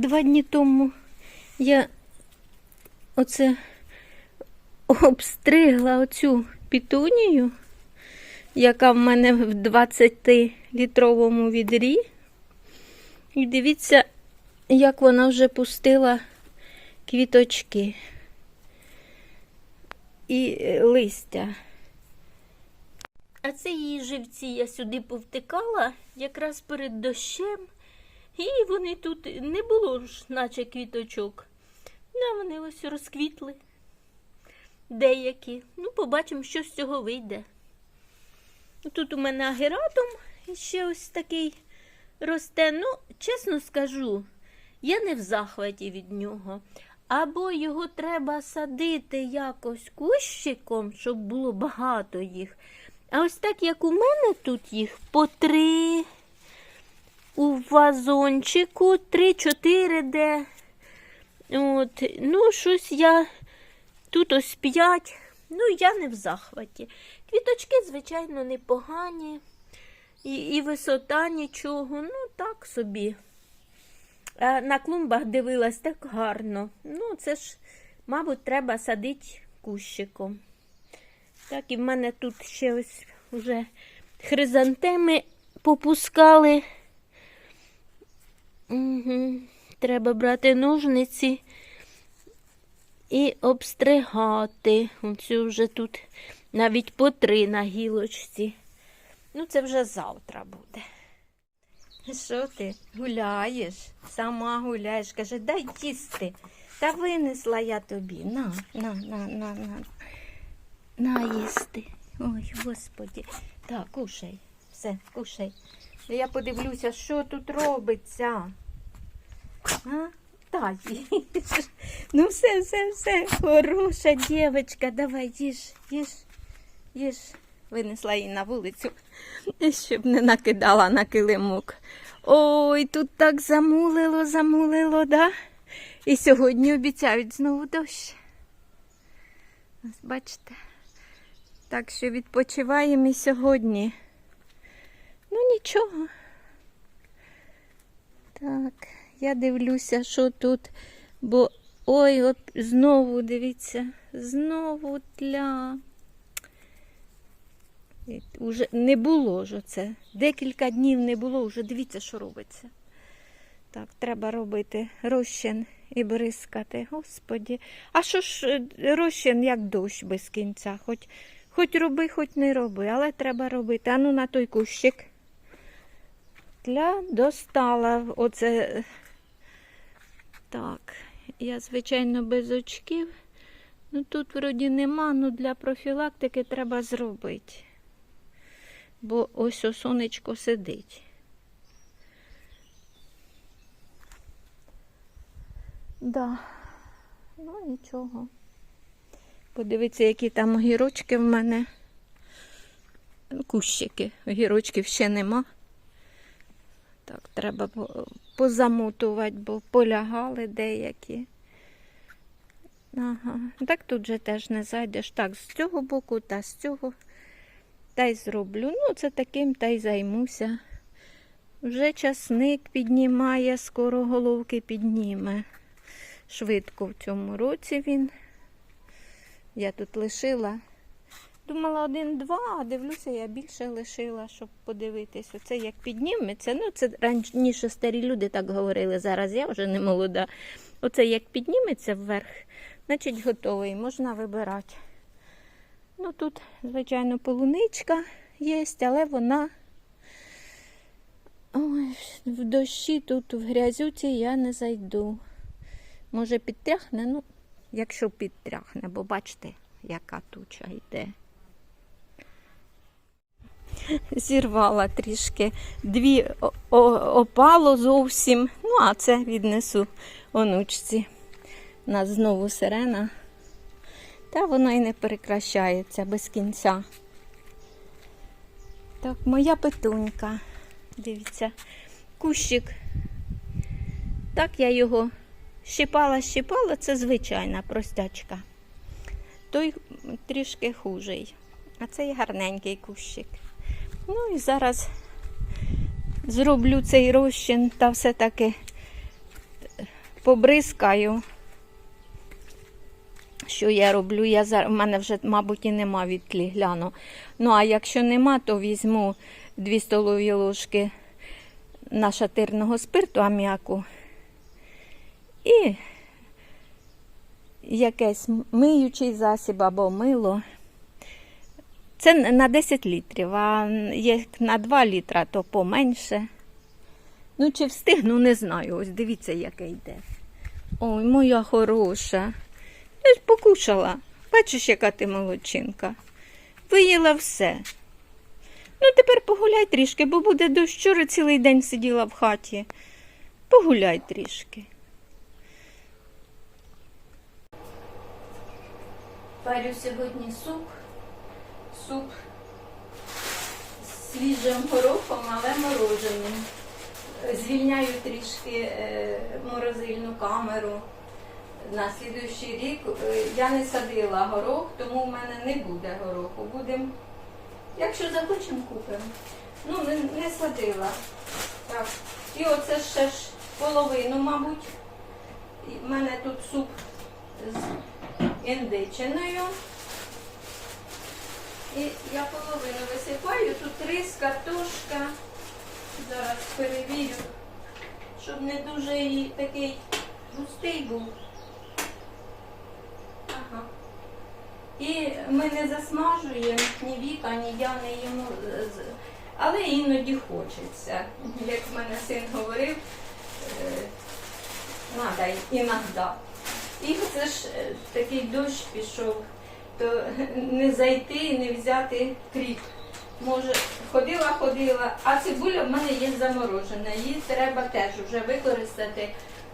два дні тому я оце обстригла оцю пітунію, яка в мене в 20-літровому відрі. І дивіться, як вона вже пустила квіточки і е, листя. А це її живці я сюди повтикала якраз перед дощем. І вони тут не було ж, наче квіточок. Ну, вони ось розквітли. Деякі. Ну, побачимо, що з цього вийде. Тут у мене агератум ще ось такий росте. Ну, чесно скажу, я не в захваті від нього. Або його треба садити якось кущиком, щоб було багато їх. А ось так, як у мене тут їх по три у вазончику, три-чотири де. От, ну, щось я тут ось п'ять. Ну, я не в захваті. Квіточки, звичайно, непогані. І, і висота нічого. Ну, так собі. А на клумбах дивилась так гарно. Ну, це ж, мабуть, треба садити кущиком. Так, і в мене тут ще ось вже хризантеми попускали. Угу. Треба брати ножниці і обстригати. Оцю вже тут навіть по три на гілочці. Ну, це вже завтра буде. Що ти гуляєш? Сама гуляєш. Каже, дай їсти. Та винесла я тобі. На, на, на, на, на. На їсти. Ой, господі. Так, кушай. Все, кушай. Я подивлюся, що тут робиться. А? Та їж. Ну все, все, все. Хороша дівчинка. Давай їж, їж, їж. Винесла її на вулицю, щоб не накидала на килимок. Ой, тут так замулило, замулило, да? І сьогодні обіцяють знову дощ. Бачите. Так що відпочиваємо і сьогодні. Ну нічого. Так, я дивлюся, що тут, бо ой, от знову дивіться, знову тля. Уже не було ж оце. Декілька днів не було, вже дивіться, що робиться. Так, треба робити розчин і бризкати. Господі. А що ж е, розчин, як дощ без кінця? Хоч, хоч роби, хоч не роби, але треба робити. Ану на той кущик. Тля достала оце. Так, я, звичайно, без очків. Ну тут вроді нема, ну для профілактики треба зробити. Бо ось о сонечко сидить. Да, ну нічого. Подивіться, які там огірочки в мене. Кущики. Огірочків ще нема. Так, треба по- позамотувати, бо полягали деякі. Ага. Так тут же теж не зайдеш. Так, з цього боку та з цього. Та й зроблю. Ну, це таким та й займуся. Вже часник піднімає, скоро головки підніме. Швидко в цьому році він. Я тут лишила. Думала один-два, а дивлюся, я більше лишила, щоб подивитись. Оце як підніметься. Ну, це раніше старі люди так говорили. Зараз я вже не молода. Оце як підніметься вверх, значить готовий, можна вибирати. Ну, тут, звичайно, полуничка є, але вона Ой, в дощі тут в грязюці я не зайду. Може, підтряхне, ну, якщо підтряхне, бо бачите, яка туча йде. Зірвала трішки, дві опало зовсім. Ну, а це віднесу онучці. У нас знову сирена. Та воно і не перекращається без кінця. Так, моя петунька. Дивіться, кущик. Так я його щипала, щипала, це звичайна простячка. Той трішки хужий, а цей гарненький кущик. Ну і зараз зроблю цей розчин та все-таки побризкаю. Що я роблю? Я зараз, в мене вже, мабуть, і нема відтлі гляну. Ну, а якщо нема, то візьму 2 столові ложки нашатирного спирту аміаку і якийсь миючий засіб або мило. Це на 10 літрів, а як на 2 літра, то поменше. Ну, чи встигну, не знаю. Ось дивіться, яке йде. Ой, моя хороша. Я ж покушала. Бачиш, яка ти молодчинка. Виїла все. Ну, тепер погуляй трішки, бо буде дощ. Вчора цілий день сиділа в хаті. Погуляй трішки. Парю сьогодні суп. Суп з свіжим горохом, але мороженим. Звільняю трішки е, морозильну камеру. На слідуючий рік Е, я не садила горох, тому в мене не буде гороху. Будемо, якщо захочемо, купимо. Ну, не, не садила. Так. І оце ще ж половину, мабуть. В мене тут суп з індичиною. І я половину висипаю, тут рис, картошка. Зараз перевірю, щоб не дуже і такий густий був. Ага. І ми не засмажуємо ні Віка, ні я не їмо. з- Але іноді хочеться. Як в мене син говорив, е, надо іноді. І це ж е, такий дощ пішов, то не зайти, і не взяти кріп. Може, ходила, ходила, а цибуля в мене є заморожена. Її треба теж вже використати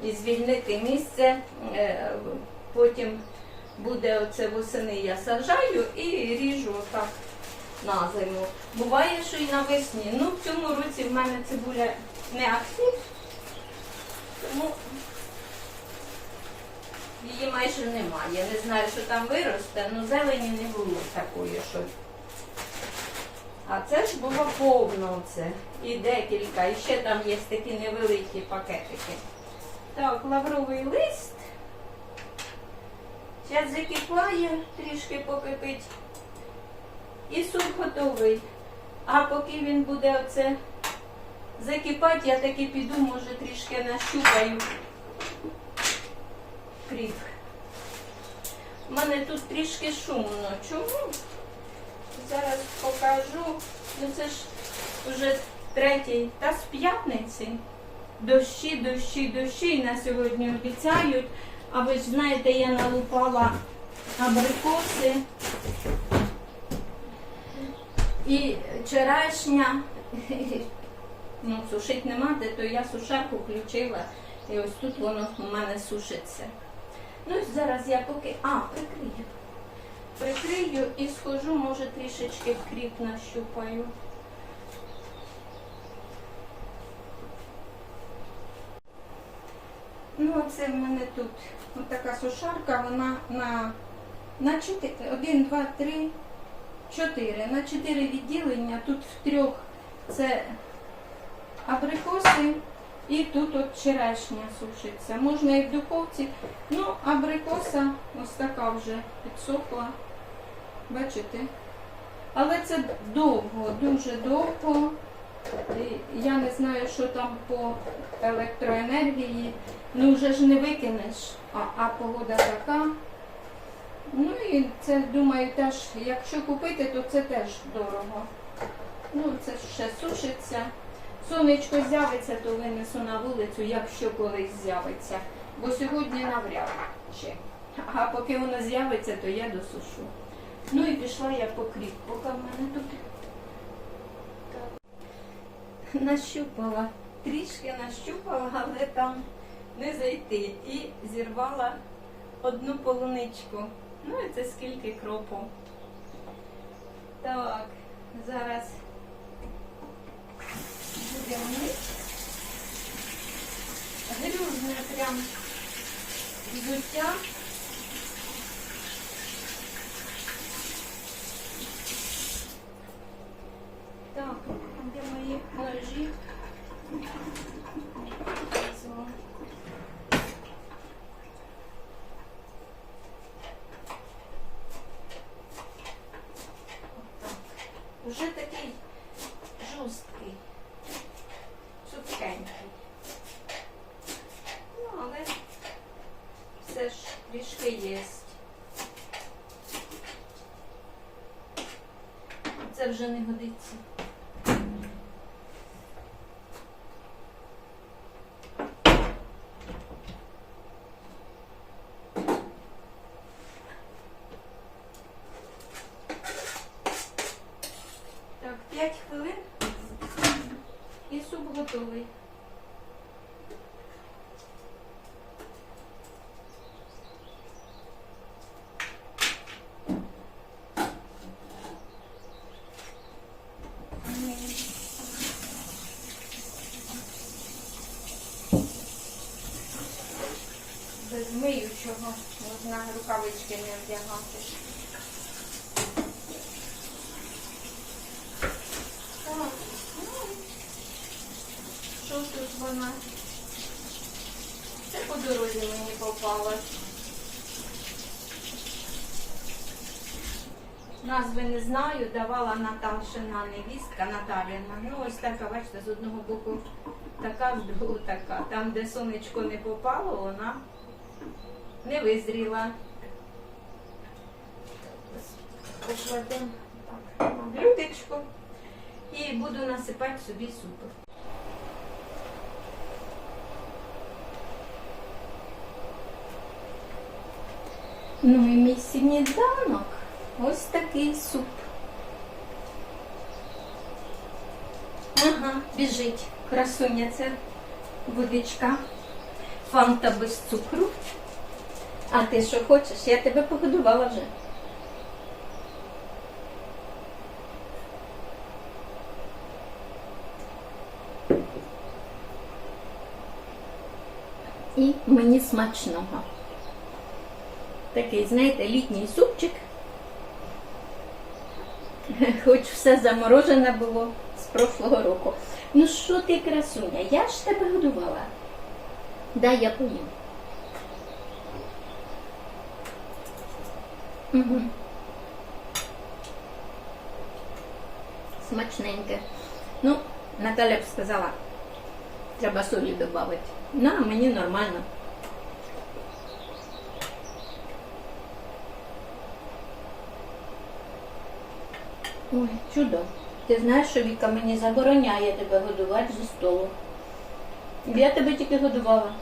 і звільнити місце. Е, Потім буде оце восени я саджаю і ріжу отак на зиму. Буває, що і навесні. Ну, в цьому році в мене цибуля не ахті, тому її майже немає. Я Не знаю, що там виросте, але зелені не було такої, що. А це ж було повно це. І декілька. І ще там є такі невеликі пакетики. Так, лавровий лист. Зараз закипає, трішки покипить. І суп готовий. А поки він буде оце закипати, я таки піду, може, трішки нащупаю кріп. У мене тут трішки шумно. Чому? Зараз покажу. Ну це ж вже третій та з п'ятниці. Дощі, дощі, дощі на сьогодні обіцяють. А ви ж знаєте, я налупала абрикоси і черешня. Ну, сушить нема, то я сушарку включила. І ось тут воно у мене сушиться. Ну, зараз я поки. А, прикрию. Прикрию і схожу, може, трішечки кріп нащупаю. Ну, оце в мене тут така сушарка, вона на, на 4, 1, 2, 3, 4. На 4 відділення. Тут в трьох це абрикоси і тут от черешня сушиться. Можна і в духовці. Ну, абрикоса ось така вже підсохла. Бачите? Але це довго, дуже довго. Я не знаю, що там по електроенергії. Ну вже ж не викинеш, а, а погода така. Ну і це, думаю, теж, якщо купити, то це теж дорого. Ну, це ще сушиться. Сонечко з'явиться, то винесу на вулицю, якщо колись з'явиться. Бо сьогодні навряд чи. А поки воно з'явиться, то я досушу. Ну і пішла я по кріп, поки в мене тут нащупала. Трішки нащупала, але там не зайти. І зірвала одну полуничку. Ну і це скільки кропу. Так, зараз мити. Грюзне прям взуття. Так, де мої ножі? Візьму. трохи є. Це вже не годиться. Так, 5 хвилин і суп готовий. Без миючого можна рукавички не вдягати. Так, ну, Що тут вона? Це по дорозі мені попалось. Назви не знаю, давала Наташина невістка Наталіна. Ну ось така, бачите, з одного боку така, з другого така. Там, де сонечко не попало, вона не визріла. Покладемо так, блюдечко і буду насипати собі супер. Ну і мій сніданок. Ось такий суп. Ага, біжить. Красуня це водичка. Фанта без цукру. А ти що хочеш? Я тебе погодувала вже. І мені смачного. Такий, знаєте, літній супчик. Хоч все заморожене було з прошлого року. Ну що ти, красуня, я ж тебе годувала. Дай я поїм. Угу. Смачненьке. Ну, Наталя б сказала, треба солі додати. Ну, а мені нормально. Ой, чудо. Ти знаєш, що Віка мені забороняє тебе годувати зі столу. Я тебе тільки годувала.